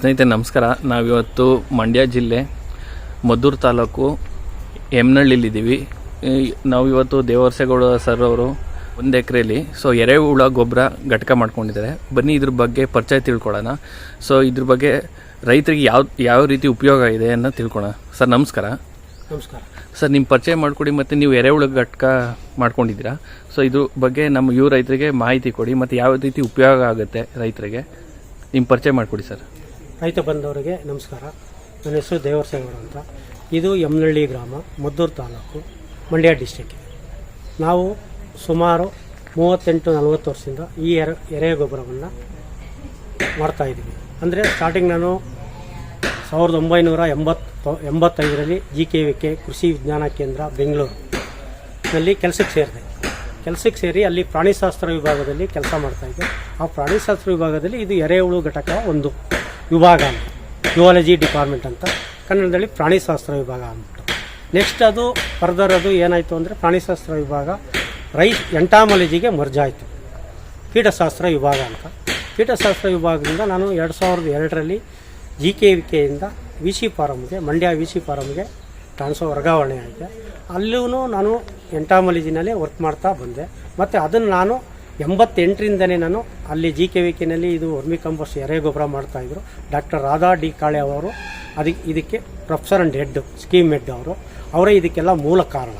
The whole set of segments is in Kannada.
ಸ್ನೇಹಿತರೆ ನಮಸ್ಕಾರ. ನಾವಿವತ್ತು ಮಂಡ್ಯ ಜಿಲ್ಲೆ ಮದ್ದೂರು ತಾಲೂಕು ಎಮ್ನಹಳ್ಳಿಲಿದ್ದೀವಿ ನಾವಿವತ್ತು ನಾವು ಇವತ್ತು ದೇವರಸೇಗೌಡ ಸರ್ ಅವರು ಒಂದು ಎಕರೆಯಲ್ಲಿ ಸೊ ಎರೆಹುಳ ಗೊಬ್ಬರ ಘಟಕ ಮಾಡ್ಕೊಂಡಿದ್ದಾರೆ. ಬನ್ನಿ ಇದ್ರ ಬಗ್ಗೆ ಪರಿಚಯ ತಿಳ್ಕೊಳ್ಳೋಣ. ಸೊ ಇದ್ರ ಬಗ್ಗೆ ರೈತರಿಗೆ ಯಾವ ಯಾವ ರೀತಿ ಉಪಯೋಗ ಇದೆ ಅನ್ನೋ ತಿಳ್ಕೊಳ್ಳೋಣ. ಸರ್ ನಮಸ್ಕಾರ. ನಮಸ್ಕಾರ. ಸರ್ ನಿಮ್ಮ ಪರಿಚಯ ಮಾಡಿಕೊಡಿ ಮತ್ತು ನೀವು ಎರೆಹುಳ ಘಟಕ ಮಾಡ್ಕೊಂಡಿದ್ದೀರಾ. ಸೊ ಇದ್ರ ಬಗ್ಗೆ ನಮ್ಮ ಯುವ ರೈತರಿಗೆ ಮಾಹಿತಿ ಕೊಡಿ ಮತ್ತು ಯಾವ ರೀತಿ ಉಪಯೋಗ ಆಗುತ್ತೆ ರೈತರಿಗೆ. ನಿಮ್ಮ ಪರಿಚಯ ಮಾಡಿಕೊಡಿ ಸರ್. ರೈತ ಬಂದವರಿಗೆ ನಮಸ್ಕಾರ. ನನ್ನ ಹೆಸರು ದೇವರಸೇಗೌಡ ಅಂತ. ಇದು ಯಮನಹಳ್ಳಿ ಗ್ರಾಮ, ಮದ್ದೂರು ತಾಲೂಕು, ಮಂಡ್ಯ ಡಿಸ್ಟಿಕ್ ನಾವು ಸುಮಾರು ಮೂವತ್ತೆಂಟು ನಲವತ್ತು ವರ್ಷದಿಂದ ಈ ಎರೆ ಎರೆ ಗೊಬ್ಬರವನ್ನು ಮಾಡ್ತಾಯಿದ್ದೀವಿ ಅಂದರೆ ಸ್ಟಾರ್ಟಿಂಗ್ ನಾನು ಸಾವಿರದ ಒಂಬೈನೂರ ಎಂಬತ್ತು, ಎಂಬತ್ತೈದರಲ್ಲಿ ಜಿ ಕೆ ವಿ ಕೆ ಕೃಷಿ ವಿಜ್ಞಾನ ಕೇಂದ್ರ ಬೆಂಗಳೂರು ನಲ್ಲಿ ಕೆಲಸಕ್ಕೆ ಸೇರಿದೆ. ಕೆಲಸಕ್ಕೆ ಸೇರಿ ಅಲ್ಲಿ ಪ್ರಾಣಿಶಾಸ್ತ್ರ ವಿಭಾಗದಲ್ಲಿ ಕೆಲಸ ಮಾಡ್ತಾಯಿದ್ದೆ ಆ ಪ್ರಾಣಿಶಾಸ್ತ್ರ ವಿಭಾಗದಲ್ಲಿ ಇದು ಎರೆಹುಳು ಘಟಕ ಒಂದು. ವಿಭಾಗ ಅಂತ. ಯುವಾಲಜಿ ಡಿಪಾರ್ಟ್ಮೆಂಟ್ ಅಂತ. ಕನ್ನಡದಲ್ಲಿ ಪ್ರಾಣಿಶಾಸ್ತ್ರ ವಿಭಾಗ ಅಂದ್ಬಿಟ್ಟು. ನೆಕ್ಸ್ಟ್ ಅದು ಫರ್ದರ್ ಅದು ಏನಾಯಿತು ಅಂದರೆ ಪ್ರಾಣಿಶಾಸ್ತ್ರ ವಿಭಾಗ ರೈ ಎಂಟಾಮಲಜಿಗೆ ಮರ್ಜಾಯಿತು ಕೀಟಶಾಸ್ತ್ರ ವಿಭಾಗ ಅಂತ. ಕೀಟಶಾಸ್ತ್ರ ವಿಭಾಗದಿಂದ ನಾನು ಎರಡು ಸಾವಿರದ ಎರಡರಲ್ಲಿ ಜಿ ಕೆ ವಿ ಕೆಯಿಂದ ವಿ ಸಿ ಫಾರಮ್ಗೆ ಮಂಡ್ಯ ವಿ ಸಿ ಫಾರಮ್ಗೆ ಟ್ರಾನ್ಸ್ಫರ್ ವರ್ಗಾವಣೆ ಆಗಿದೆ ಅಲ್ಲೂ ನಾನು ಎಂಟಾಮಾಲಜಿನಲ್ಲೇ ವರ್ಕ್ ಮಾಡ್ತಾ ಬಂದೆ. ಮತ್ತು ಅದನ್ನು ನಾನು ಎಂಬತ್ತೆಂಟರಿಂದನೇ ನಾನು ಅಲ್ಲಿ ಜಿ ಕೆ ವಿ ಕೆನಲ್ಲಿ ಇದು ವರ್ಮಿ ಕಂಪೋಸ್ಟ್ ಎರೆ ಗೊಬ್ಬರ ಮಾಡ್ತಾಯಿದ್ರು. ಡಾಕ್ಟರ್ ರಾಧಾ ಡಿ ಕಾಳೆ ಅವರು ಅದಕ್ಕೆ ಇದಕ್ಕೆ professor and head scheme head ಅವರು. ಅವರೇ ಇದಕ್ಕೆಲ್ಲ ಮೂಲ ಕಾರಣ.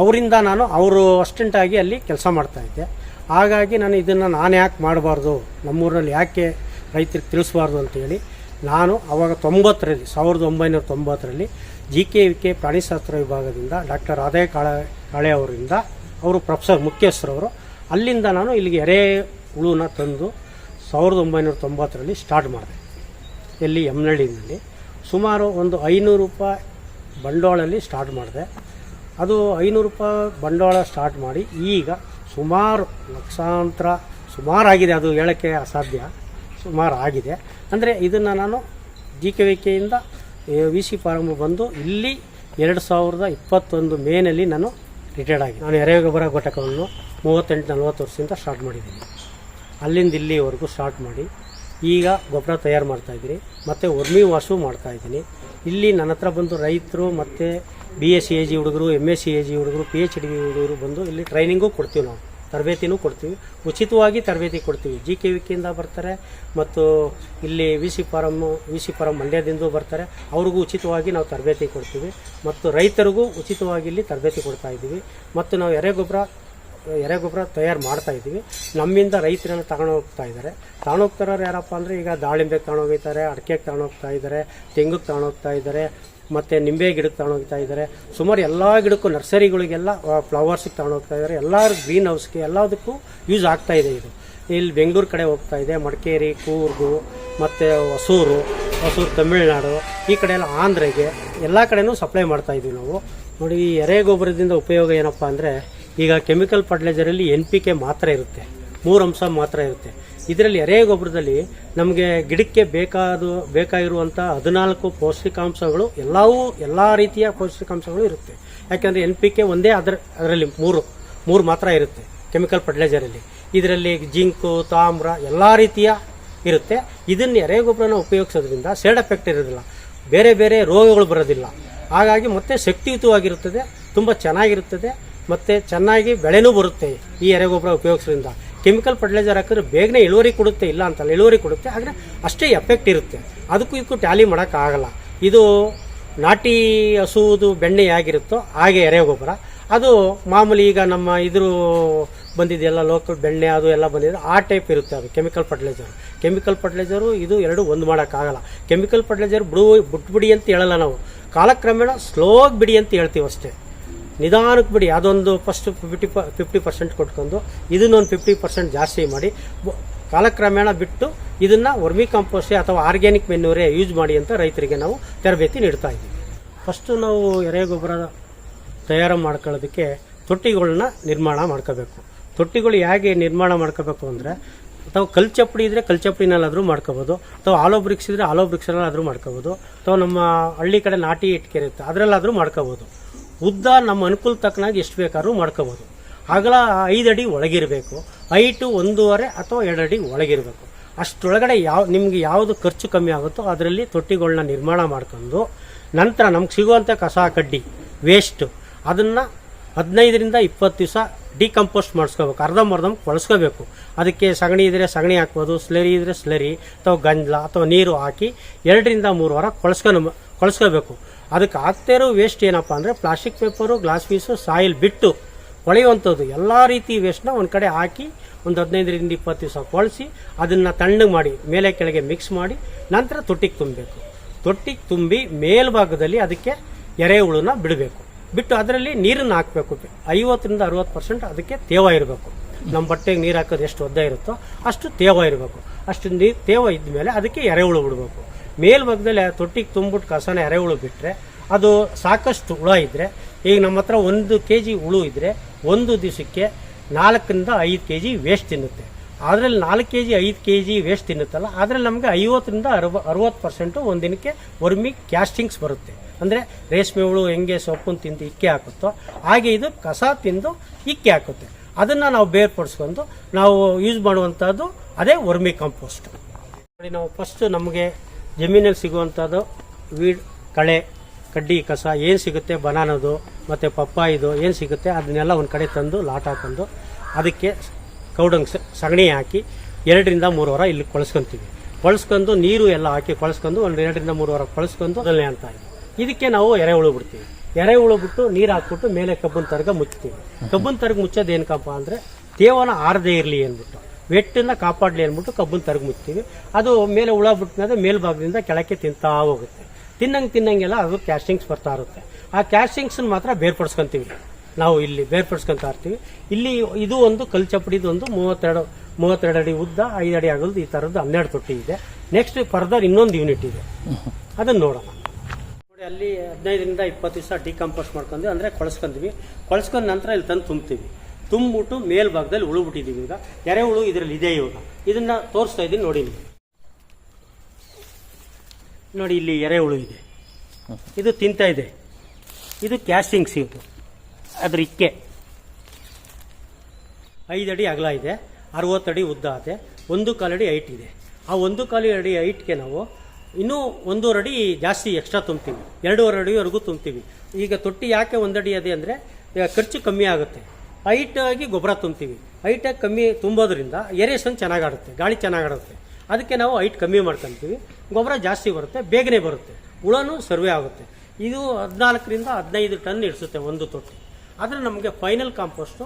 ಅವರಿಂದ ನಾನು ಅವರು ಅಸ್ಟೆಂಟಾಗಿ ಅಲ್ಲಿ ಕೆಲಸ ಮಾಡ್ತಾಯಿದ್ದೆ. ಹಾಗಾಗಿ ನಾನು ಇದನ್ನು ನಾನು ಯಾಕೆ ಮಾಡಬಾರ್ದು ನಮ್ಮೂರಲ್ಲಿ ಯಾಕೆ ರೈತರಿಗೆ ತಿಳಿಸಬಾರ್ದು ಅಂತೇಳಿ ನಾನು ಅವಾಗ ತೊಂಬತ್ತರಲ್ಲಿ, ಸಾವಿರದ ಒಂಬೈನೂರ ತೊಂಬತ್ತರಲ್ಲಿ ಜಿ ಕೆ ವಿ ಕೆ ಪ್ರಾಣಿಶಾಸ್ತ್ರ ವಿಭಾಗದಿಂದ ಡಾಕ್ಟರ್ ರಾಧೇ ಕಾಳೆ ಕಾಳೆ ಅವರಿಂದ ಅವರು ಪ್ರೊಫೆಸರ್ ಮುಖ್ಯಸ್ಥರವರು ಅಲ್ಲಿಂದ ನಾನು ಇಲ್ಲಿಗೆ ಎರೆ ಹುಳುನ ತಂದು ಸಾವಿರದ ಒಂಬೈನೂರ ತೊಂಬತ್ತರಲ್ಲಿ ಸ್ಟಾರ್ಟ್ ಮಾಡಿದೆ. ಎಲ್ಲಿ ಎಮ್ನಳ್ಳಿನಲ್ಲಿ ಸುಮಾರು ಒಂದು ಐನೂರು ರೂಪಾಯಿ ಬಂಡವಾಳಲ್ಲಿ ಸ್ಟಾರ್ಟ್ ಮಾಡಿದೆ. ಅದು ಐನೂರು ರೂಪಾಯಿ ಬಂಡವಾಳ ಸ್ಟಾರ್ಟ್ ಮಾಡಿ ಈಗ ಸುಮಾರು ಲಕ್ಷಾಂತರ ಸುಮಾರಾಗಿದೆ ಅದು ಹೇಳೋಕ್ಕೆ ಅಸಾಧ್ಯ. ಸುಮಾರು ಆಗಿದೆ. ಅಂದರೆ ಇದನ್ನು ನಾನು ಜಿ ಕೆ ವಿ ಕೆಯಿಂದ ವಿ ಸಿ ಫಾರಮ್ ಬಂದು ಇಲ್ಲಿ ಎರಡು ಸಾವಿರದ ಇಪ್ಪತ್ತೊಂದು ಮೇನಲ್ಲಿ ನಾನು ರಿಟೈರ್ಡ್ ಆಗಿ. ನಾನು ಎರೆಗೊಬ್ಬರ ಘಟಕವನ್ನು ಮೂವತ್ತೆಂಟು ನಲ್ವತ್ತು ವರ್ಷದಿಂದ ಸ್ಟಾರ್ಟ್ ಮಾಡಿದ್ದೀನಿ. ಅಲ್ಲಿಂದ ಇಲ್ಲಿವರೆಗೂ ಸ್ಟಾರ್ಟ್ ಮಾಡಿ, ಈಗ ಗೊಬ್ಬರ ತಯಾರು ಮಾಡ್ತಾಯಿದ್ದೀನಿ ಮತ್ತು ವರ್ಮಿ ವಾಶು ಮಾಡ್ತಾಯಿದ್ದೀನಿ ಇಲ್ಲಿ ನನ್ನ ಹತ್ರ ಬಂದು ರೈತರು ಮತ್ತು B S C A G ಹುಡುಗರು M S C A G ಹುಡುಗರು ಪಿ ಎಚ್ ಡಿ ಹುಡುಗರು ಬಂದು ಇಲ್ಲಿ ಟ್ರೈನಿಂಗು ಕೊಡ್ತೀವಿ ನಾವು. ತರಬೇತಿನೂ ಕೊಡ್ತೀವಿ. ಉಚಿತವಾಗಿ ತರಬೇತಿ ಕೊಡ್ತೀವಿ. ಜಿ ಕೆ ವಿ ಕೆಯಿಂದ ಬರ್ತಾರೆ ಮತ್ತು ಇಲ್ಲಿ V C farm V C farm ಮಂಡ್ಯದಿಂದೂ ಬರ್ತಾರೆ. ಅವ್ರಿಗೂ ಉಚಿತವಾಗಿ ನಾವು ತರಬೇತಿ ಕೊಡ್ತೀವಿ. ಮತ್ತು ರೈತರಿಗೂ ಉಚಿತವಾಗಿ ಇಲ್ಲಿ ತರಬೇತಿ ಕೊಡ್ತಾ ಇದ್ದೀವಿ. ಮತ್ತು ನಾವು ಎರೆಗೊಬ್ಬರ ಎರೆಗೊಬ್ಬರ ತಯಾರು ಮಾಡ್ತಾ ಇದ್ದೀವಿ. ನಮ್ಮಿಂದ ರೈತರನ್ನು ತಗೊಂಡು ಹೋಗ್ತಾ ಇದ್ದಾರೆ. ತಗೊಂಡೋಗ್ತಾರೋರು ಯಾರಪ್ಪ ಅಂದರೆ ಈಗ ದಾಳಿಂಬೆಗೆ ತಗೊಂಡೋಗಿದ್ದಾರೆ, ಅಡಿಕೆಗೆ ತಗೊಂಡೋಗ್ತಾ ಇದ್ದಾರೆ, ತೆಂಗಿಗೆ ತಗೊಂಡೋಗ್ತಾ ಇದ್ದಾರೆ ಮತ್ತು ನಿಂಬೆ ಗಿಡಕ್ಕೆ ತಗೊಂಡೋಗ್ತಾ ಇದ್ದಾರೆ ಸುಮಾರು ಎಲ್ಲ ಗಿಡಕ್ಕೂ ನರ್ಸರಿಗಳಿಗೆಲ್ಲ ಫ್ಲವರ್ಸಿಗೆ ತಗೊಂಡೋಗ್ತಾ ಇದ್ದಾರೆ ಎಲ್ಲರೂ ಗ್ರೀನ್ ಹೌಸ್ಗೆ ಎಲ್ಲದಕ್ಕೂ ಯೂಸ್ ಆಗ್ತಾ ಇದೆ ಇದು. ಇಲ್ಲಿ ಬೆಂಗಳೂರು ಕಡೆ ಹೋಗ್ತಾ ಇದೆ, ಮಡಿಕೇರಿ, ಕೂರ್ಗು, ಮತ್ತು ಹೊಸೂರು ಹೊಸೂರು ತಮಿಳುನಾಡು, ಈ ಕಡೆ ಎಲ್ಲ ಆಂಧ್ರಗೆ ಎಲ್ಲ ಕಡೆನೂ ಸಪ್ಲೈ ಮಾಡ್ತಾ ಇದ್ದೀವಿ ನಾವು. ನೋಡಿ, ಈ ಎರೆ ಗೊಬ್ಬರದಿಂದ ಉಪಯೋಗ ಏನಪ್ಪ ಅಂದರೆ, ಈಗ ಕೆಮಿಕಲ್ ಫರ್ಟಿಲೈಸರಲ್ಲಿ ಎನ್ ಪಿ ಕೆ ಮಾತ್ರ ಇರುತ್ತೆ. ಮೂರು ಅಂಶ ಮಾತ್ರ ಇರುತ್ತೆ. ಇದರಲ್ಲಿ ಎರೆ ಗೊಬ್ಬರದಲ್ಲಿ ನಮಗೆ ಗಿಡಕ್ಕೆ ಬೇಕಾದ ಬೇಕಾಗಿರುವಂಥ ಹದಿನಾಲ್ಕು ಪೌಷ್ಟಿಕಾಂಶಗಳು, ಎಲ್ಲವೂ ಎಲ್ಲ ರೀತಿಯ ಪೌಷ್ಟಿಕಾಂಶಗಳು ಇರುತ್ತೆ. ಯಾಕೆಂದರೆ ಎನ್ ಪಿ ಕೆ ಒಂದೇ ಅದರ ಅದರಲ್ಲಿ ಮೂರು ಮೂರು ಮಾತ್ರ ಇರುತ್ತೆ ಕೆಮಿಕಲ್ ಫರ್ಟಿಲೈಸರಲ್ಲಿ ಇದರಲ್ಲಿ ಜಿಂಕು, ತಾಮ್ರ ಎಲ್ಲ ರೀತಿಯ ಇರುತ್ತೆ. ಇದನ್ನು ಎರೆಗೊಬ್ಬರನ ಉಪಯೋಗಿಸೋದ್ರಿಂದ ಸೈಡ್ ಎಫೆಕ್ಟ್ ಇರೋದಿಲ್ಲ. ಬೇರೆ ಬೇರೆ ರೋಗಗಳು ಬರೋದಿಲ್ಲ. ಹಾಗಾಗಿ ಮತ್ತೆ ಶಕ್ತಿಯುತವಾಗಿರುತ್ತದೆ, ತುಂಬ ಚೆನ್ನಾಗಿರುತ್ತದೆ, ಮತ್ತು ಚೆನ್ನಾಗಿ ಬೆಳೆನೂ ಬರುತ್ತೆ ಈ ಎರೆಗೊಬ್ಬರ ಉಪಯೋಗಿಸೋದ್ರಿಂದ. ಕೆಮಿಕಲ್ ಫರ್ಟಿಲೈಸರ್ ಹಾಕಿದ್ರೆ ಬೇಗನೆ ಇಳುವರಿ ಕೊಡುತ್ತೆ, ಇಲ್ಲ ಅಂತಲ್ಲ, ಇಳುವರಿ ಕೊಡುತ್ತೆ. ಆದರೆ ಅಷ್ಟೇ ಎಫೆಕ್ಟ್ ಇರುತ್ತೆ. ಅದಕ್ಕೂ ಇದಕ್ಕೂ ಟ್ಯಾಲಿ ಮಾಡೋಕ್ಕಾಗಲ್ಲ ಇದು ನಾಟಿ ಹಸುವುದು ಬೆಣ್ಣೆ ಆಗಿರುತ್ತೋ ಹಾಗೆ ಎರೆಗೊಬ್ಬರ ಅದು ಮಾಮೂಲಿ ಈಗ ನಮ್ಮ ಇದ್ರ ಬಂದಿದೆಯಲ್ಲ ಲೋಕಲ್ ಬೆಣ್ಣೆ ಅದು ಎಲ್ಲ ಬಂದಿದೆ, ಆ ಟೈಪ್ ಇರುತ್ತೆ ಅದು ಕೆಮಿಕಲ್ ಫರ್ಟಿಲೈಸರ್ ಕೆಮಿಕಲ್ ಫರ್ಟಿಲೈಸರು ಇದು ಎರಡು ಒಂದು ಮಾಡೋಕ್ಕಾಗಲ್ಲ ಕೆಮಿಕಲ್ ಫರ್ಟಿಲೈಸರ್ ಬಿಡು, ಬಿಟ್ಬಿಡಿ ಅಂತ ಹೇಳಲ್ಲ ನಾವು. ಕಾಲಕ್ರಮೇಣ ಸ್ಲೋಗಿ ಬಿಡಿ ಅಂತ ಹೇಳ್ತೀವಿ ಅಷ್ಟೇ. ನಿಧಾನಕ್ಕೆ ಬಿಡಿ, ಅದೊಂದು ಫಸ್ಟ್ ಫಿಫ್ಟಿ ಪ ಫಿಫ್ಟಿ ಪರ್ಸೆಂಟ್ ಕೊಟ್ಕೊಂಡು ಇದನ್ನೊಂದು ಫಿಫ್ಟಿ ಪರ್ಸೆಂಟ್ ಜಾಸ್ತಿ ಮಾಡಿ ಕಾಲಕ್ರಮೇಣ ಬಿಟ್ಟು ಇದನ್ನು ವರ್ಮಿ ಕಾಂಪೋಸ್ಟೇ ಅಥವಾ ಆರ್ಗ್ಯಾನಿಕ್ ಮೆನ್ಯೂರೇ ಯೂಸ್ ಮಾಡಿ ಅಂತ ರೈತರಿಗೆ ನಾವು ತರಬೇತಿ ನೀಡ್ತಾ ಇದ್ದೀವಿ. ಫಸ್ಟು ನಾವು ಎರೆಗೊಬ್ಬರ ತಯಾರು ಮಾಡ್ಕೊಳ್ಳೋದಕ್ಕೆ ತೊಟ್ಟಿಗಳನ್ನ ನಿರ್ಮಾಣ ಮಾಡ್ಕೋಬೇಕು. ತೊಟ್ಟಿಗಳು ಹೇಗೆ ನಿರ್ಮಾಣ ಮಾಡ್ಕೋಬೇಕು ಅಂದರೆ, ಅಥವಾ ಕಲ್ಚಪ್ಪಡಿ ಇದ್ದರೆ ಕಲ್ಚಪ್ಪಡಿನಲ್ಲಾದರೂ ಮಾಡ್ಕೋಬೋದು, ಅಥವಾ ಆಲೋ ಬ್ರಿಕ್ಸ್ ಇದ್ದರೆ ಆಲೋ ಬ್ರಿಕ್ಸ್ನಲ್ಲಾದರೂ ಮಾಡ್ಕೋಬೋದು, ಅಥವಾ ನಮ್ಮ ಹಳ್ಳಿ ಕಡೆ ನಾಟಿ ಇಟ್ಕೆ ಇರುತ್ತೆ ಅದರಲ್ಲಾದರೂ ಮಾಡ್ಕೋಬೋದು. ಉದ್ದ ನಮ್ಮ ಅನುಕೂಲ ತಕ್ಕನಾಗಿ ಎಷ್ಟು ಬೇಕಾದ್ರೂ ಮಾಡ್ಕೋಬೋದು. ಅಗಲ ಐದು ಅಡಿ ಒಳಗಿರಬೇಕು. ಹೈಟು ಒಂದೂವರೆ ಅಥವಾ ಎರಡು ಅಡಿ ಒಳಗಿರಬೇಕು. ಅಷ್ಟೊಳಗಡೆ ಯಾವ, ನಿಮಗೆ ಯಾವುದು ಖರ್ಚು ಕಮ್ಮಿ ಆಗುತ್ತೋ ಅದರಲ್ಲಿ ತೊಟ್ಟಿಗಳನ್ನ ನಿರ್ಮಾಣ ಮಾಡ್ಕೊಂಡು ನಂತರ ನಮ್ಗೆ ಸಿಗುವಂಥ ಕಸ, ಕಡ್ಡಿ ವೇಸ್ಟು ಅದನ್ನು ಹದಿನೈದರಿಂದ ಇಪ್ಪತ್ತು ದಿವಸ ಡಿಕಂಪೋಸ್ಟ್ ಮಾಡಿಸ್ಕೋಬೇಕು. ಅರ್ಧಂಬರ್ಧಂ ಕೊಳಸ್ಕೋಬೇಕು. ಅದಕ್ಕೆ ಸಗಣಿ ಇದ್ರೆ ಸಗಣಿ ಹಾಕ್ಬೋದು, ಸ್ಲರಿ ಇದ್ರೆ ಸ್ಲರಿ, ಅಥವಾ ಗಂಜಲ ಅಥವಾ ನೀರು ಹಾಕಿ ಎರಡರಿಂದ ಮೂರು ವಾರ ಕೊಳಸ್ಕೊಂಡು ಕೊಳಸ್ಕೋಬೇಕು. ಅದಕ್ಕೆ ಆಗ್ತಾ ಇರೋ ವೇಸ್ಟ್ ಏನಪ್ಪ ಅಂದರೆ plastic paper glass piece soil ಬಿಟ್ಟು ಹೊಳೆಯುವಂಥದ್ದು. ಎಲ್ಲ ರೀತಿ ವೇಸ್ಟ್ನ ಒಂದು ಕಡೆ ಹಾಕಿ ಒಂದು ಹದಿನೈದರಿಂದ ಇಪ್ಪತ್ತು ದಿವಸ ಕೊಳಿಸಿ ಅದನ್ನು ತಣ್ಣಗೆ ಮಾಡಿ, ಮೇಲೆ ಕೆಳಗೆ ಮಿಕ್ಸ್ ಮಾಡಿ, ನಂತರ ತೊಟ್ಟಿಗೆ ತುಂಬಬೇಕು. ತೊಟ್ಟಿಗೆ ತುಂಬಿ ಮೇಲ್ಭಾಗದಲ್ಲಿ ಅದಕ್ಕೆ ಎರೆಹುಳನ್ನ ಬಿಡಬೇಕು. ಬಿಟ್ಟು ಅದರಲ್ಲಿ ನೀರನ್ನು ಹಾಕಬೇಕು. ಐವತ್ತರಿಂದ ಅರುವತ್ತು ಪರ್ಸೆಂಟ್ ಅದಕ್ಕೆ ತೇವ ಇರಬೇಕು. ನಮ್ಮ ಬಟ್ಟೆಗೆ ನೀರು ಹಾಕೋದು ಎಷ್ಟು ಒದ್ದ ಇರುತ್ತೋ ಅಷ್ಟು ತೇವ ಇರಬೇಕು. ಅಷ್ಟು ನೀರು ತೇವ ಇದ್ಮೇಲೆ ಅದಕ್ಕೆ ಎರೆಹುಳು ಬಿಡಬೇಕು. ಮೇಲ್ಭಾಗದಲ್ಲಿ ತೊಟ್ಟಿಗೆ ತುಂಬಿಟ್ಟು ಕಸನ ಎರೆಹುಳು ಬಿಟ್ಟರೆ ಅದು ಸಾಕಷ್ಟು ಹುಳ ಇದ್ದರೆ ಈಗ ನಮ್ಮ ಹತ್ರ ಒಂದು ಕೆ ಜಿ ಹುಳು ಇದ್ದರೆ ಒಂದು ದಿವಸಕ್ಕೆ ನಾಲ್ಕರಿಂದ ಐದು ಕೆ ಜಿ ವೇಸ್ಟ್ ತಿನ್ನುತ್ತೆ. ಅದರಲ್ಲಿ ನಾಲ್ಕು ಕೆ ಜಿ ಐದು ಕೆ ಜಿ ವೇಸ್ಟ್ ತಿನ್ನುತ್ತಲ್ಲ ಅದರಲ್ಲಿ ನಮಗೆ ಐವತ್ತರಿಂದ ಅರವ, ಅರವತ್ತು ಪರ್ಸೆಂಟು ಒಂದಿನಕ್ಕೆ ವರ್ಮಿ ಕ್ಯಾಸ್ಟಿಂಗ್ಸ್ ಬರುತ್ತೆ. ಅಂದರೆ ರೇಷ್ಮೆ ಹುಳು ಹೆಂಗೆ ಸೊಪ್ಪನ್ನು ತಿಂದು ಇಕ್ಕೆ ಹಾಕುತ್ತೋ ಹಾಗೆ ಇದು ಕಸ ತಿಂದು ಇಕ್ಕೆ ಹಾಕುತ್ತೆ. ಅದನ್ನು ನಾವು ಬೇರ್ಪಡಿಸ್ಕೊಂಡು ನಾವು ಯೂಸ್ ಮಾಡುವಂಥದ್ದು ಅದೇ ವರ್ಮಿ ಕಂಪೋಸ್ಟ್ ನಾವು ಫಸ್ಟು ನಮಗೆ ಜಮೀನಲ್ಲಿ ಸಿಗುವಂಥದ್ದು ವೀಡ್, ಕಳೆ, ಕಡ್ಡಿ, ಕಸ ಏನು ಸಿಗುತ್ತೆ, ಬನಾನದು ಮತ್ತು ಪಪ್ಪಾಯಿದು ಏನು ಸಿಗುತ್ತೆ, ಅದನ್ನೆಲ್ಲ ಒಂದು ಕಡೆ ತಂದು ಲಾಟ್ ಹಾಕೊಂಡು ಅದಕ್ಕೆ ಕೌಡಂಗ್ ಸಗಣಿ ಹಾಕಿ ಎರಡರಿಂದ ಮೂರು ವಾರ ಇಲ್ಲಿ ಕೊಳಸ್ಕೊಂತೀವಿ. ಕೊಳಸ್ಕೊಂಡು ನೀರು ಎಲ್ಲ ಹಾಕಿ ಕೊಳಸ್ಕೊಂಡು ಒಂದು ಎರಡರಿಂದ ಮೂರು ವಾರ ಕೊಳಸ್ಕೊಂಡು ಅದನ್ನೇ ಅಂತ ಇದೆ. ಇದಕ್ಕೆ ನಾವು ಎರೆ ಬಿಡ್ತೀವಿ. ಎರೆ ಬಿಟ್ಟು ನೀರು ಹಾಕ್ಬಿಟ್ಟು ಮೇಲೆ ಕಬ್ಬನ್ ತರ್ಗ ಮುಚ್ತೀವಿ ಕಬ್ಬನ್ ತರ್ಗ ಮುಚ್ಚೋದು ಏನಕ್ಕಪ್ಪ ಅಂದರೆ ತೇವನ ಆರದೇ ಇರಲಿ ಅಂದ್ಬಿಟ್ಟು. ವೆಟ್ಟನ್ನ ಕಾಪಾಡಲಿ ಅಂದ್ಬಿಟ್ಟು ಕಬ್ಬನ್ ತರ್ಗ ಮುಚ್ತೀವಿ ಅದು ಮೇಲೆ ಹುಳ ಬಿಟ್ಮೇಲೆ ಮೇಲ್ಭಾಗದಿಂದ ಕೆಳಕ್ಕೆ ತಿಂತಾ ಹೋಗುತ್ತೆ. ತಿನ್ನಂಗೆ ತಿನ್ನಂಗೆಲ್ಲ ಅದು ಕ್ಯಾಸ್ಟಿಂಗ್ಸ್ ಬರ್ತಾ ಇರುತ್ತೆ. ಆ ಕ್ಯಾಸ್ಟಿಂಗ್ಸನ್ನು ಮಾತ್ರ ಬೇರ್ಪಡಿಸ್ಕೊಂತೀವಿ. ನಾವು ಇಲ್ಲಿ ಬೇರ್ಪಡಿಸ್ಕೊಂತ ಇರ್ತೀವಿ. ಇಲ್ಲಿ ಇದು ಒಂದು ಕಲ್ ಚಪ್ಪಡಿದು ಒಂದು ಮೂವತ್ತೆರಡು ಮೂವತ್ತೆರಡು ಅಡಿ ಉದ್ದ, ಐದು ಅಡಿ ಆಗಲ್ದು ಈ ಥರದ್ದು ಹನ್ನೆರಡು ತೊಟ್ಟಿ ಇದೆ. ನೆಕ್ಸ್ಟ್ ಫರ್ದರ್ ಇನ್ನೊಂದು ಯೂನಿಟ್ ಇದೆ. ಅದನ್ನು ನೋಡೋಣ. ನೋಡಿ, ಅಲ್ಲಿ ಹದಿನೈದರಿಂದ ಇಪ್ಪತ್ತು ದಿವಸ ಡಿಕಂಪೋಸ್ಟ್ ಮಾಡ್ಕೊಂಡು ಅಂದರೆ ಕೊಳಸ್ಕೊಂಡ್ವಿ. ಕೊಳಸ್ಕೊಂಡ ನಂತರ ಇಲ್ಲಿ ತಂದು ತುಂಬ್ತೀವಿ. ತುಂಬಿಬಿಟ್ಟು ಮೇಲ್ಭಾಗದಲ್ಲಿ ಉಳುಬಿಟ್ಟಿದ್ದೀವಿ ಈಗ. ಎರೆಹುಳು ಇದರಲ್ಲಿ ಇದೆ ಇವಾಗ. ಇದನ್ನ ತೋರಿಸ್ತಾ ಇದ್ದೀನಿ, ನೋಡಿ. ನೋಡಿ ಇಲ್ಲಿ ಎರೆಹುಳು ಇದೆ. ಇದು ತಿಂತಾ ಇದೆ. ಇದು ಕ್ಯಾಸ್ಟಿಂಗ್ಸ್ ಇದು ಅದ್ರ ಇಕ್ಕೆ. ಐದು ಅಡಿ ಅಗಲ ಇದೆ. ಅರವತ್ತಡಿ ಉದ್ದ ಇದೆ. ಒಂದು ಕಾಲಡಿ ಹೈಟ್ ಇದೆ. ಆ ಒಂದು ಕಾಲು ಅಡಿ ಹೈಟ್ಗೆ ನಾವು ಇನ್ನೂ ಒಂದೂವರೆ ಅಡಿ ಜಾಸ್ತಿ ಎಕ್ಸ್ಟ್ರಾ ತುಂಬ್ತೀವಿ. ಎರಡೂವರೆ ಅಡಿವರೆಗೂ ತುಂಬ್ತೀವಿ. ಈಗ ತೊಟ್ಟಿ ಯಾಕೆ ಒಂದಡಿ ಅದೇ ಅಂದರೆ ಖರ್ಚು ಕಮ್ಮಿ ಆಗುತ್ತೆ. ಹೈಟ್ ಆಗಿ ಗೊಬ್ಬರ ತುಂಬ್ತೀವಿ. ಹೈಟಾಗಿ ಕಮ್ಮಿ ತುಂಬೋದ್ರಿಂದ ಏರೇಷನ್ ಚೆನ್ನಾಗಾಡುತ್ತೆ ಗಾಳಿ ಚೆನ್ನಾಗಾಡುತ್ತೆ ಅದಕ್ಕೆ ನಾವು ಹೈಟ್ ಕಮ್ಮಿ ಮಾಡ್ಕೊತೀವಿ. ಗೊಬ್ಬರ ಜಾಸ್ತಿ ಬರುತ್ತೆ, ಬೇಗನೆ ಬರುತ್ತೆ. ಹುಳನೂ ಸರ್ವೆ ಆಗುತ್ತೆ. ಇದು ಹದಿನಾಲ್ಕರಿಂದ ಹದಿನೈದು ಟನ್ ಇಡಿಸುತ್ತೆ ಒಂದು ತೊಟ್ಟಿ. ಆದರೆ ನಮಗೆ ಫೈನಲ್ ಕಾಂಪೋಸ್ಟು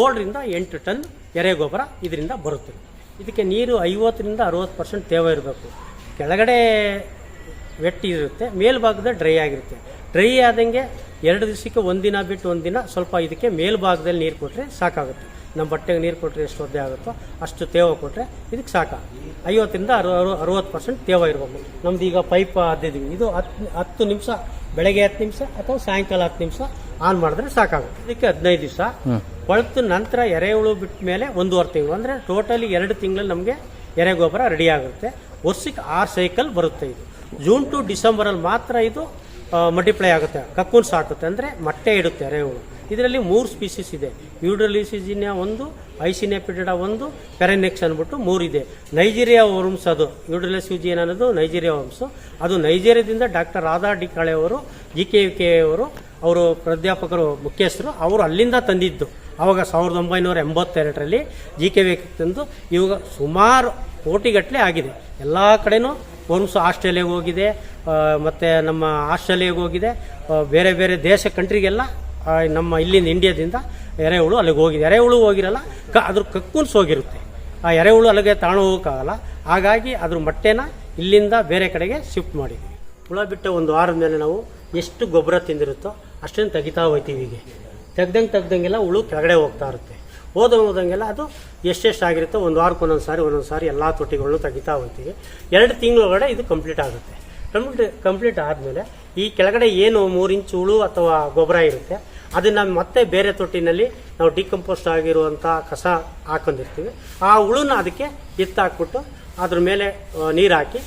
ಏಳರಿಂದ ಎಂಟು ಟನ್ ಎರೆ ಗೊಬ್ಬರ ಇದರಿಂದ ಬರುತ್ತೆ. ಇದಕ್ಕೆ ನೀರು ಐವತ್ತರಿಂದ ಅರುವತ್ತು ಪರ್ಸೆಂಟ್ ತೇವ ಇರಬೇಕು. ಕೆಳಗಡೆ ವೆಟ್ ಇರುತ್ತೆ ಮೇಲ್ಭಾಗದ ಡ್ರೈ ಆಗಿರುತ್ತೆ. ಡ್ರೈ ಆದಂಗೆ ಎರಡು ದಿವಸಕ್ಕೆ ಒಂದಿನ ಬಿಟ್ಟು ಒಂದಿನ ಸ್ವಲ್ಪ ಇದಕ್ಕೆ ಮೇಲ್ಭಾಗದಲ್ಲಿ ನೀರು ಕೊಟ್ಟರೆ ಸಾಕಾಗುತ್ತೆ. ನಮ್ಮ ಬಟ್ಟೆಗೆ ನೀರು ಕೊಟ್ಟರೆ ಎಷ್ಟು ಒದ್ದೆ ಆಗುತ್ತೋ ಅಷ್ಟು ತೇವ ಕೊಟ್ಟರೆ ಇದಕ್ಕೆ ಸಾಕ. ಐವತ್ತರಿಂದ ಅರು ಅರು ಅರುವತ್ತು ಪರ್ಸೆಂಟ್ ತೇವ ಇರಬೇಕು ನಮ್ದು ಈಗ ಪೈಪ್ ಅದ್ದಿದ್ದೀವಿ ಇದು ಹತ್ತು ಹತ್ತು ನಿಮಿಷ ಬೆಳಗ್ಗೆ ಹತ್ತು ನಿಮಿಷ ಅಥವಾ ಸಾಯಂಕಾಲ ಹತ್ತು ನಿಮಿಷ ಆನ್ ಮಾಡಿದ್ರೆ ಸಾಕಾಗುತ್ತೆ. ಇದಕ್ಕೆ ಹದಿನೈದು ದಿವಸ. ಕೊಳತು ನಂತರ ಎರೆಹುಳು ಬಿಟ್ಟ ಮೇಲೆ ಒಂದೂವರೆ ತಿಂಗಳು. ಅಂದರೆ ಟೋಟಲಿ ಎರಡು ತಿಂಗಳಲ್ಲಿ ನಮಗೆ ಎರೆ ಗೊಬ್ಬರ ರೆಡಿ ಆಗುತ್ತೆ. ವರ್ಷಕ್ಕೆ ಆರು ಸೈಕಲ್ ಬರುತ್ತೆ ಇದು. ಜೂನ್ ಟು ಡಿಸೆಂಬರಲ್ಲಿ ಮಾತ್ರ ಇದು ಮಲ್ಟಿಪ್ಲೈ ಆಗುತ್ತೆ. ಕಕ್ಕೂನ್ಸ್ ಸಾಕುತ್ತೆ. ಅಂದರೆ ಮೊಟ್ಟೆ ಇಡುತ್ತೆ ರೇವುಗಳು ಇದರಲ್ಲಿ ಮೂರು ಸ್ಪೀಸೀಸ್ ಇದೆ. ಯೂಡ್ರಲಿಸಿಜಿನಿಯಾ ಒಂದು ಐಸಿನೆಪಿಡಾ ಒಂದು ಪೆರೆನೆಕ್ಸ್ ಅಂದ್ಬಿಟ್ಟು ಮೂರಿದೆ ನೈಜೀರಿಯಾ ವರ್ಮ್ಸ್ ಅದು. ಯೂಡ್ರಲಿಸಿಜಿನ್ ಅನ್ನೋದು ನೈಜೀರಿಯಾ ವರ್ಮ್ಸು ಅದು ನೈಜೀರಿಯಾದಿಂದ ಡಾಕ್ಟರ್ ರಾಧಾ ಡಿಕಾಳೆ ಅವರು ಜಿ ಕೆ ಕೆ ಅವರು ಅವರು ಪ್ರಾಧ್ಯಾಪಕರು, ಮುಖ್ಯಸ್ಥರು, ಅವರು ಅಲ್ಲಿಂದ ತಂದಿದ್ದು. ಆವಾಗ ಸಾವಿರದ ಒಂಬೈನೂರ ಎಂಬತ್ತೆರಡರಲ್ಲಿ ಜಿ ಕೆ ವಿ ತಂದು ಇವಾಗ ಸುಮಾರು ಕೋಟಿಗಟ್ಟಲೆ ಆಗಿದೆ. ಎಲ್ಲ ಕಡೆನೂ ವರ್ಮ್ಸ್ ಆಸ್ಟ್ರೇಲಿಯಾಗೆ ಹೋಗಿದೆ ಮತ್ತು ನಮ್ಮ ಆಸ್ಟ್ರೇಲಿಯಾಗೆ ಹೋಗಿದೆ ಬೇರೆ ಬೇರೆ ದೇಶ ಕಂಟ್ರಿಗೆಲ್ಲ ನಮ್ಮ ಇಲ್ಲಿಂದ ಇಂಡಿಯಾದಿಂದ ಎರೆಹುಳು ಅಲ್ಲಿಗೆ ಹೋಗಿದೆ. ಎರೆಹುಳು ಹೋಗಿರಲ್ಲ, ಕ, ಅದ್ರ ಕಕ್ಕೂನ್ಸ್ ಹೋಗಿರುತ್ತೆ. ಆ ಎರೆಹುಳು ಅಲ್ಲಿಗೆ ತಾಣ ಹೋಗೋಕ್ಕಾಗಲ್ಲ. ಹಾಗಾಗಿ ಅದ್ರ ಮೊಟ್ಟೆನ ಇಲ್ಲಿಂದ ಬೇರೆ ಕಡೆಗೆ ಶಿಫ್ಟ್ ಮಾಡಿದ್ವಿ. ಹುಳ ಬಿಟ್ಟ ಒಂದು ವಾರದ ಮೇಲೆ ನಾವು ಎಷ್ಟು ಗೊಬ್ಬರ ತಿಂದಿರುತ್ತೋ ಅಷ್ಟನ್ನು ತೆಗಿತಾ ಹೋಗ್ತೀವಿ ಈಗ ತೆಗ್ದಂಗೆ ತೆಗ್ದಂಗೆಲ್ಲ ಹುಳು ಕೆಳಗಡೆ ಹೋಗ್ತಾ ಇರುತ್ತೆ. ಹೋದ ಹೋದಂಗೆಲ್ಲ ಅದು ಎಷ್ಟೆಷ್ಟಾಗಿರುತ್ತೋ ಒಂದು ವಾರಕ್ಕೆ ಒಂದೊಂದು ಸಾರಿ ಒಂದೊಂದು ಸಾರಿ ಎಲ್ಲ ತೊಟ್ಟಿಗಳನ್ನು ತೆಗಿತಾ ಹೋಗ್ತೀವಿ. ಎರಡು ತಿಂಗಳೊಳಗಡೆ ಇದು ಕಂಪ್ಲೀಟ್ ಆಗುತ್ತೆ. ಕಂಪ್ಲೀಟ್ ಕಂಪ್ಲೀಟ್ ಆದಮೇಲೆ ಈ ಕೆಳಗಡೆ ಏನು ಮೂರು ಇಂಚು ಹುಳು ಅಥವಾ ಗೊಬ್ಬರ ಇರುತ್ತೆ, ಅದನ್ನು ಮತ್ತೆ ಬೇರೆ ತೊಟ್ಟಿನಲ್ಲಿ ನಾವು ಡಿಕಂಪೋಸ್ಟ್ ಆಗಿರುವಂಥ ಕಸ ಹಾಕೊಂಡಿರ್ತೀವಿ. ಆ ಹುಳುನ ಅದಕ್ಕೆ ಎತ್ತಾಕ್ಬಿಟ್ಟು ಅದ್ರ ಮೇಲೆ ನೀರು ಹಾಕಿ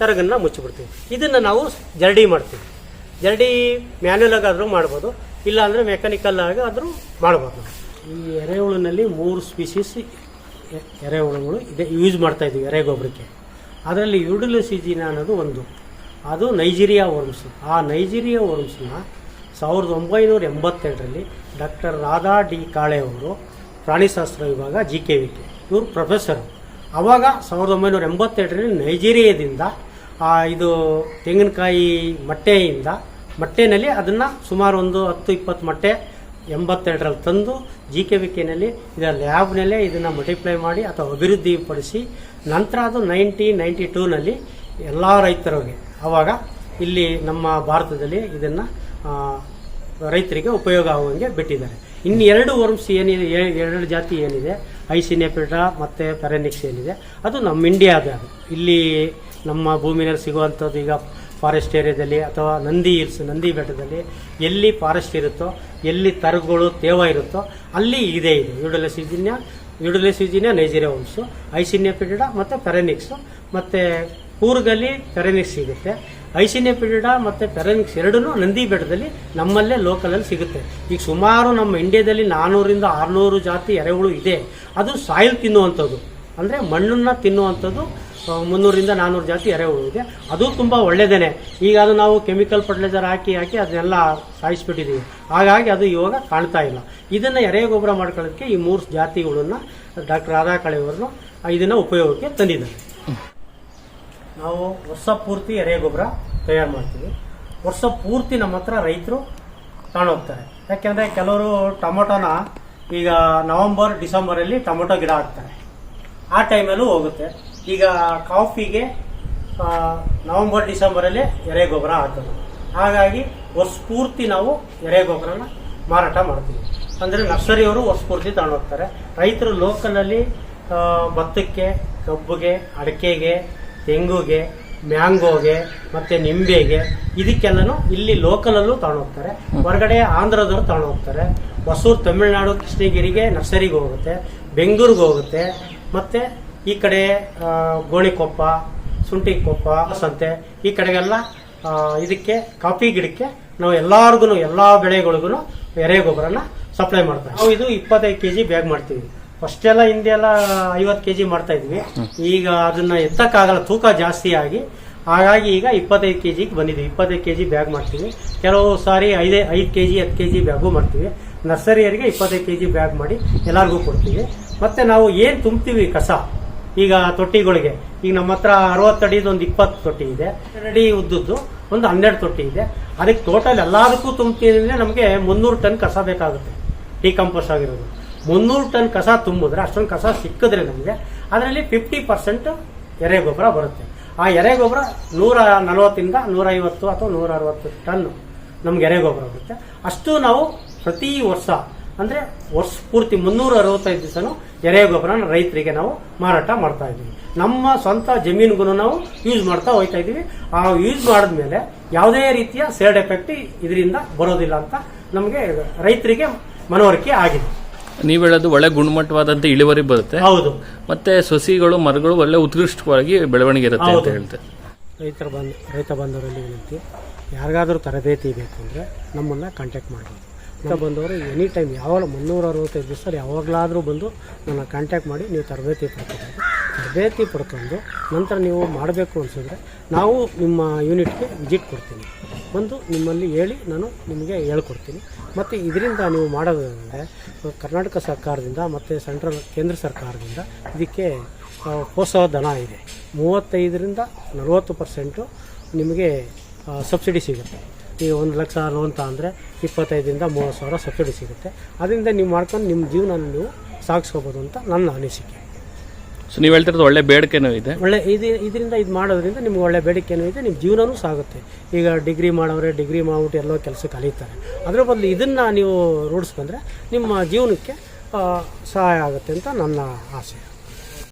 ತರಗನ್ನ ಮುಚ್ಚಿಬಿಡ್ತೀವಿ. ಇದನ್ನು ನಾವು ಜರಡಿ ಮಾಡ್ತೀವಿ. ಜರಡಿ ಮ್ಯಾನ್ಯಲ್ ಆಗಾದರೂ ಮಾಡ್ಬೋದು, ಇಲ್ಲಾಂದರೆ ಮೆಕ್ಯಾನಿಕಲ್ ಆಗಿ ಆದರೂ ಮಾಡ್ಬೋದು. ನಾವು ಈ ಎರೆಹುಳಿನಲ್ಲಿ ಮೂರು ಸ್ಪೀಸೀಸ್ ಎರೆಹುಳುಗಳು ಇದೆ ಯೂಸ್ ಮಾಡ್ತಾ ಇದ್ದೀವಿ ಎರೆಗೊಬ್ಬರಕ್ಕೆ ಅದರಲ್ಲಿ ಯುಡಿಲಿಸಿಜಿನ ಅನ್ನೋದು ಒಂದು. ಅದು ನೈಜೀರಿಯಾ ವರ್ಮ್ಸ್. ಆ ನೈಜೀರಿಯಾ ವರ್ಮ್ಸ್ನ ಸಾವಿರದ ಒಂಬೈನೂರ ಎಂಬತ್ತೆರಡರಲ್ಲಿ ಡಾಕ್ಟರ್ ರಾಧಾ ಡಿ ಕಾಳೆ ಅವರು ಪ್ರಾಣಿಶಾಸ್ತ್ರ ವಿಭಾಗ ಜಿ ಕೆ ವಿ ಕೆ ಇವರು ಪ್ರೊಫೆಸರು ಆವಾಗ ಸಾವಿರದ ಒಂಬೈನೂರ ಎಂಬತ್ತೆರಡರಲ್ಲಿ ನೈಜೀರಿಯಾದಿಂದ ಆ, ಇದು ತೆಂಗಿನಕಾಯಿ ಮೊಟ್ಟೆಯಿಂದ ಮೊಟ್ಟೆನಲ್ಲಿ ಅದನ್ನು ಸುಮಾರು ಒಂದು ಹತ್ತು ಇಪ್ಪತ್ತು ಮೊಟ್ಟೆ ಎಂಬತ್ತೆರಡರಲ್ಲಿ ತಂದು ಜಿ ಕೆ ವಿ ಕೆನಲ್ಲಿ ಇದರ ಲ್ಯಾಬ್ನಲ್ಲೇ ಇದನ್ನು ಮಲ್ಟಿಪ್ಲೈ ಮಾಡಿ ಅಥವಾ ಅಭಿವೃದ್ಧಿಪಡಿಸಿ ನಂತರ ಅದು ನೈನ್ಟೀನ್ ನೈಂಟಿ ಟೂನಲ್ಲಿ ಎಲ್ಲ ರೈತರಿಗೆ, ಆವಾಗ ಇಲ್ಲಿ ನಮ್ಮ ಭಾರತದಲ್ಲಿ ಇದನ್ನು ರೈತರಿಗೆ ಉಪಯೋಗ ಆಗುವಂಗೆ ಬಿಟ್ಟಿದ್ದಾರೆ. ಇನ್ನು ಎರಡು ವರ್ಮ್ಸ್ ಏನಿದೆ ಎರಡು ಜಾತಿ ಏನಿದೆ ಐಸಿನೆಪಿಡ ಮತ್ತು ಪೆರೆನಿಕ್ಸ್ ಏನಿದೆ, ಅದು ನಮ್ಮ ಇಂಡಿಯಾದ ಇಲ್ಲಿ ನಮ್ಮ ಭೂಮಿನಲ್ಲಿ ಸಿಗುವಂಥದ್ದು ಈಗ ಫಾರೆಸ್ಟ್ ಏರಿಯಾದಲ್ಲಿ ಅಥವಾ ನಂದಿ ಹಿಲ್ಸ್ ನಂದಿ ಬೆಟ್ಟದಲ್ಲಿ ಎಲ್ಲಿ ಫಾರೆಸ್ಟ್ ಇರುತ್ತೋ, ಎಲ್ಲಿ ತರ್ಗಳು ತೇವ ಇರುತ್ತೋ, ಅಲ್ಲಿ ಇದೆ ಇದು. ಯುಡಲಸಿಜಿನ್ಯ ಯುಡಲಸಿಜಿನ್ಯ ನೈಜೀರಿಯಾ ವಂಶು ಐಸಿನ್ಯಪಿಡಿಡ ಮತ್ತು ಪೆರೆನಿಕ್ಸು ಮತ್ತು ಕೂರ್ಗಲ್ಲಿ ಪೆರೆನಿಕ್ಸ್ ಸಿಗುತ್ತೆ. ಐಸಿನ್ಯಪಿಡಿಡ ಮತ್ತು ಪೆರೆನಿಕ್ಸ್ ಎರಡೂ ನಂದಿ ಬೆಟ್ಟದಲ್ಲಿ ನಮ್ಮಲ್ಲೇ ಲೋಕಲಲ್ಲಿ ಸಿಗುತ್ತೆ. ಈಗ ಸುಮಾರು ನಮ್ಮ ಇಂಡಿಯಾದಲ್ಲಿ ನಾನ್ನೂರಿಂದ ಆರುನೂರು ಜಾತಿ ಎರೆಹುಳು ಇದೆ. ಅದು ಸಾಯಿಲ್ ತಿನ್ನುವಂಥದ್ದು. ಅಂದರೆ ಮಣ್ಣನ್ನು ತಿನ್ನುವಂಥದ್ದು ಮುನ್ನೂರಿಂದ ನಾನ್ನೂರು ಜಾತಿ ಎರೆಹುಳು ಇದೆ ಅದು ತುಂಬ ಒಳ್ಳೆಯದೇನೆ ಈಗ ಅದು ನಾವು ಕೆಮಿಕಲ್ ಫರ್ಟಿಲೈಸರ್ ಹಾಕಿ ಹಾಕಿ ಅದನ್ನೆಲ್ಲ ಸಾಯಿಸ್ಬಿಟ್ಟಿದ್ದೀವಿ ಹಾಗಾಗಿ ಅದು ಇವಾಗ ಕಾಣ್ತಾ ಇಲ್ಲ. ಇದನ್ನು ಎರೆ ಗೊಬ್ಬರ ಮಾಡ್ಕೊಳ್ಳೋದಕ್ಕೆ ಈ ಮೂರು ಜಾತಿಗಳನ್ನು ಡಾಕ್ಟರ್ ರಾಧಾ ಕಳೆಯವರು ಇದನ್ನು ಉಪಯೋಗಕ್ಕೆ ತಂದಿದ್ದಾರೆ. ನಾವು ವರ್ಷ ಪೂರ್ತಿ ಎರೆ ಗೊಬ್ಬರ ತಯಾರು ಮಾಡ್ತೀವಿ. ವರ್ಷ ಪೂರ್ತಿ ನಮ್ಮ ಹತ್ರ ರೈತರು ಕಾಣೋಗ್ತಾರೆ ಯಾಕೆಂದರೆ ಕೆಲವರು ಟೊಮೊಟೊನ ಈಗ ನವಂಬರ್, ಡಿಸೆಂಬರಲ್ಲಿ ಟೊಮೊಟೊ ಗಿಡ ಹಾಕ್ತಾರೆ. ಆ ಟೈಮಲ್ಲೂ ಹೋಗುತ್ತೆ. ಈಗ ಕಾಫಿಗೆ ನವಂಬರ್, ಡಿಸೆಂಬರಲ್ಲಿ ಎರೆ ಗೊಬ್ಬರ ಹಾಕೋದು ಹಾಗಾಗಿ ಹೊಸ್ಪೂರ್ತಿ ಪೂರ್ತಿ ನಾವು ಎರೆ ಗೊಬ್ಬರನ ಮಾರಾಟ ಮಾಡ್ತೀವಿ. ಅಂದರೆ ನರ್ಸರಿಯವರು ಹೊಸ ಪೂರ್ತಿ ತಗೊಂಡೋಗ್ತಾರೆ. ರೈತರು ಲೋಕಲಲ್ಲಿ ಭತ್ತಕ್ಕೆ, ಕಬ್ಬಿಗೆ, ಅಡಿಕೆಗೆ, ತೆಂಗುಗೆ, ಮ್ಯಾಂಗೋಗೆ, ಮತ್ತು ನಿಂಬೆಗೆ ಇದಕ್ಕೆಲ್ಲನೂ ಇಲ್ಲಿ ಲೋಕಲಲ್ಲೂ ತಗೊಂಡೋಗ್ತಾರೆ. ಹೊರಗಡೆ ಆಂಧ್ರದವ್ರು ತಗೊಂಡೋಗ್ತಾರೆ. ಹೊಸೂರು, ತಮಿಳುನಾಡು, ಕೃಷ್ಣಗಿರಿಗೆ ನರ್ಸರಿಗೆ ಹೋಗುತ್ತೆ, ಬೆಂಗಳೂರಿಗೆ ಹೋಗುತ್ತೆ, ಮತ್ತೆ ಈ ಕಡೆ ಗೋಣಿಕೊಪ್ಪ ಸುಂಟಿ ಕೊಪ್ಪ ಸಂತೆ ಈ ಕಡೆಗೆಲ್ಲ ಇದಕ್ಕೆ, ಕಾಫಿ ಗಿಡಕ್ಕೆ ನಾವು ಎಲ್ಲಾರ್ಗು ಎಲ್ಲಾ ಬೆಳೆಗಳಿಗೂ ಎರೆ ಗೊಬ್ಬರನ ಸಪ್ಲೈ ಮಾಡ್ತಾರೆ. ನಾವು ಇದು ಇಪ್ಪತ್ತೈದು ಕೆ ಜಿ ಬ್ಯಾಗ್ ಮಾಡ್ತೀವಿ ಫಸ್ಟ್ ಎಲ್ಲ ಹಿಂದೆಲ್ಲ ಐವತ್ತು ಕೆಜಿ ಮಾಡ್ತಾ ಇದ್ವಿ. ಈಗ ಅದನ್ನ ಎತ್ತಕ್ಕಾಗಲ್ಲ, ತೂಕ ಜಾಸ್ತಿ ಆಗಿ. ಹಾಗಾಗಿ ಈಗ ಇಪ್ಪತ್ತೈದು ಕೆ ಜಿಗೆ ಬಂದಿದೆ ಇಪ್ಪತ್ತೈದು ಕೆ ಜಿ ಬ್ಯಾಗ್ ಮಾಡ್ತೀವಿ ಕೆಲವು ಸಾರಿ ಐದೇ, ಐದು ಕೆ ಜಿ ಹತ್ತು ಕೆ ಜಿ ಬ್ಯಾಗು ಮಾಡ್ತೀವಿ ನರ್ಸರಿಯರಿಗೆ ಇಪ್ಪತ್ತೈದು ಕೆ ಜಿ ಬ್ಯಾಗ್ ಮಾಡಿ ಎಲ್ಲರಿಗೂ ಕೊಡ್ತೀವಿ. ಮತ್ತೆ ನಾವು ಏನು ತುಂಬ್ತೀವಿ ಕಸ? ಈಗ ತೊಟ್ಟಿಗಳಿಗೆ. ಈಗ ನಮ್ಮ ಹತ್ರ ಅರವತ್ತು ಅಡಿದು ಒಂದು ಇಪ್ಪತ್ತು ತೊಟ್ಟಿ ಇದೆ. ಅಡಿ ಉದ್ದದ್ದು, ಒಂದು ಹನ್ನೆರಡು ತೊಟ್ಟಿ ಇದೆ. ಅದಕ್ಕೆ ಟೋಟಲ್ ಎಲ್ಲದಕ್ಕೂ ತುಂಬ್ತೀನಿ ನಮಗೆ ಮುನ್ನೂರು ಟನ್ ಕಸ ಬೇಕಾಗುತ್ತೆ. ಡಿಕಂಪೋಸ್ ಆಗಿರೋದು. ಮುನ್ನೂರು ಟನ್ ಕಸ ತುಂಬಿದ್ರೆ, ಅಷ್ಟೊಂದು ಕಸ ಸಿಕ್ಕಿದ್ರೆ ನಮಗೆ ಅದರಲ್ಲಿ ಫಿಫ್ಟಿ ಪರ್ಸೆಂಟ್ ಎರೆ ಗೊಬ್ಬರ ಬರುತ್ತೆ. ಆ ಎರೆ ಗೊಬ್ಬರ ನೂರ ನಲವತ್ತಿಂದ ನೂರೈವತ್ತು ಅಥವಾ ನೂರ ಅರವತ್ತು ಟನ್ ನಮ್ಗೆ ಎರೆ ಗೊಬ್ಬರ ಬರುತ್ತೆ. ಅಷ್ಟು ನಾವು ಪ್ರತಿ ವರ್ಷ ಅಂದ್ರೆ ವರ್ಷ ಪೂರ್ತಿ ಮುನ್ನೂರ ಅರವತ್ತೈದು ದಿವಸನೂ ಎರೆ ಗೊಬ್ಬರನ ರೈತರಿಗೆ ನಾವು ಮಾರಾಟ ಮಾಡ್ತಾ ಇದ್ದೀವಿ. ನಮ್ಮ ಸ್ವಂತ ಜಮೀನಿಗೂ ನಾವು ಯೂಸ್ ಮಾಡ್ತಾ ಹೋಗ್ತಾ ಇದ್ದೀವಿ. ಆ ಯೂಸ್ ಮಾಡಿದ್ಮೇಲೆ ಯಾವುದೇ ರೀತಿಯ ಸೈಡ್ ಎಫೆಕ್ಟ್ ಇದರಿಂದ ಬರೋದಿಲ್ಲ ಅಂತ ನಮಗೆ ರೈತರಿಗೆ ಮನವರಿಕೆ ಆಗಿದೆ. ನೀವು ಹೇಳೋದು ಒಳ್ಳೆ ಗುಣಮಟ್ಟವಾದಂತ ಇಳುವರಿ ಬರುತ್ತೆ. ಹೌದು. ಮತ್ತೆ ಸಸಿಗಳು ಮರಗಳು ಒಳ್ಳೆ ಉತ್ಕೃಷ್ಟವಾಗಿ ಬೆಳವಣಿಗೆ ಇರುತ್ತೆ ಅಂತ ಹೇಳ್ತೆ ರೈತರ ಬಂದ ರೈತ ಬಾಂಧವರಲ್ಲಿ ವಿನಂತಿ ಯಾರಿಗಾದರೂ ತರಬೇತಿ ಬೇಕು ಅಂದರೆ ನಮ್ಮನ್ನು ಕಾಂಟ್ಯಾಕ್ಟ್ ಮಾಡ್ಬೋದು. ರೈತ ಬಂದವರು ಎನಿ ಟೈಮ್ ಯಾವಾಗ ಮುನ್ನೂರ ಅರವತ್ತೈದು ದಿವಸ ಯಾವಾಗಲಾದರೂ ಬಂದು ನನ್ನ ಕಾಂಟ್ಯಾಕ್ಟ್ ಮಾಡಿ ನೀವು ತರಬೇತಿ ಪಡ್ಕೋಬೋದು. ತರಬೇತಿ ಪಡ್ಕೊಂಡು ನಂತರ ನೀವು ಮಾಡಬೇಕು ಅನಿಸಿದ್ರೆ ನಾವು ನಿಮ್ಮ ಯೂನಿಟ್ಗೆ ವಿಸಿಟ್ ಕೊಡ್ತೀನಿ. ಬಂದು ನಿಮ್ಮಲ್ಲಿ ಹೇಳಿ ನಾನು ನಿಮಗೆ ಹೇಳ್ಕೊಡ್ತೀನಿ. ಮತ್ತು ಇದರಿಂದ ನೀವು ಮಾಡೋದಂದರೆ ಕರ್ನಾಟಕ ಸರ್ಕಾರದಿಂದ ಮತ್ತು ಸೆಂಟ್ರಲ್ ಕೇಂದ್ರ ಸರ್ಕಾರದಿಂದ ಇದಕ್ಕೆ ಆ, ಪ್ರೋತ್ಸಾಹ ಧನ ಇದೆ. ಮೂವತ್ತೈದರಿಂದ ನಲವತ್ತು ಪರ್ಸೆಂಟು ನಿಮಗೆ ಸಬ್ಸಿಡಿ ಸಿಗುತ್ತೆ. ಈಗ ಒಂದು ಲಕ್ಷ ಲೋನ್ ತಗೊಂಡ್ರೆ ಇಪ್ಪತ್ತೈದರಿಂದ ಮೂವತ್ತು ಸಾವಿರ ಸಬ್ಸಿಡಿ ಸಿಗುತ್ತೆ. ಅದರಿಂದ ನೀವು ಮಾಡ್ಕೊಂಡು ನಿಮ್ಮ ಜೀವನ ನೀವು ಸಾಗಿಸ್ಕೋಬೋದು ಅಂತ ನನ್ನ ಅನಿಸಿಕೆ. ಸೊ ನೀವು ಹೇಳ್ತಿರೋದು ಒಳ್ಳೆ ಬೇಡಿಕೆನೂ ಇದೆ. ಒಳ್ಳೆ ಇದು ಇದರಿಂದ ಇದು ಮಾಡೋದ್ರಿಂದ ನಿಮ್ಗೆ ಒಳ್ಳೆ ಬೇಡಿಕೆನೂ ಇದೆ ನಿಮ್ಮ ಜೀವನವೂ ಸಾಗುತ್ತೆ. ಈಗ ಡಿಗ್ರಿ ಮಾಡೋರೆ ಡಿಗ್ರಿ ಮಾಡ್ಬಿಟ್ಟು ಎಲ್ಲೋ ಕೆಲಸಕ್ಕೆ ಕಲಿತಾರೆ. ಅದರ ಬದಲು ಇದನ್ನು ನೀವು ರೂಢಿಸ್ಕೊಂಡ್ರೆ ನಿಮ್ಮ ಜೀವನಕ್ಕೆ ಸಹಾಯ ಆಗುತ್ತೆ ಅಂತ ನನ್ನ ಆಸೆ.